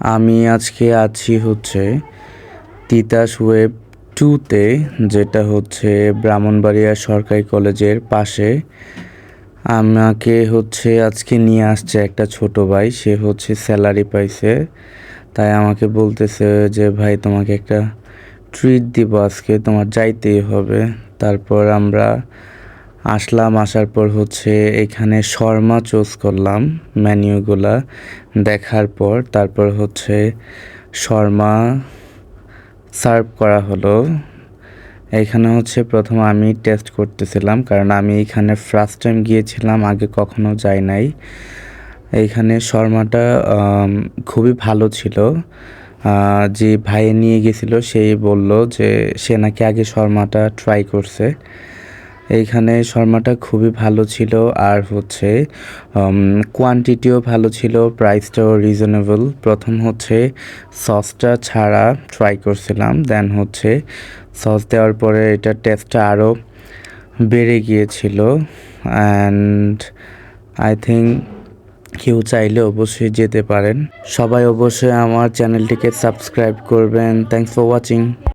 আমি আজকে আছি হচ্ছে তিতাস ওয়েব টুতে, যেটা হচ্ছে ব্রাহ্মণবাড়িয়া সরকারি কলেজের পাশে। আমাকে হচ্ছে আজকে নিয়ে আসছে একটা ছোট ভাই, সে হচ্ছে স্যালারি পাইছে। তাই আমাকে বলতেছে যে, ভাই, তোমাকে একটা ট্রিট দিব আজকে, তোমার যাইতেই হবে। তারপর আমরা আসলাম, আসার পর হচ্ছে এখানে শর্মা চুজ করলাম মেনিউগুলা দেখার পর তারপর হচ্ছে শর্মা সার্ভ করা হলো। এখানে হচ্ছে প্রথম আমি টেস্ট করতেছিলাম, কারণ আমি এখানে ফার্স্ট টাইম গিয়েছিলাম, আগে কখনো যাই নাই। এইখানে শর্মাটা খুবই ভালো ছিল। যে ভাই নিয়ে গেছিল, সেই বলল যে সে নাকি আগে শর্মাটা ট্রাই করছে। এইখানে শর্মাটা খুবই ভালো ছিল আর হচ্ছে কোয়ান্টিটিও ভালো ছিল প্রাইসটাও রিজনেবল প্রথম হচ্ছে সসটা ছাড়া ট্রাই করছিলাম দেন হচ্ছে সস দেওয়ার পরে এটার টেস্টটা আরও বেড়ে গিয়েছিল। অ্যান্ড আই থিঙ্ক কেউ চাইলে অবশ্যই যেতে পারেন। সবাই অবশ্যই আমার চ্যানেলটিকে সাবস্ক্রাইব করবেন। Thanks for watching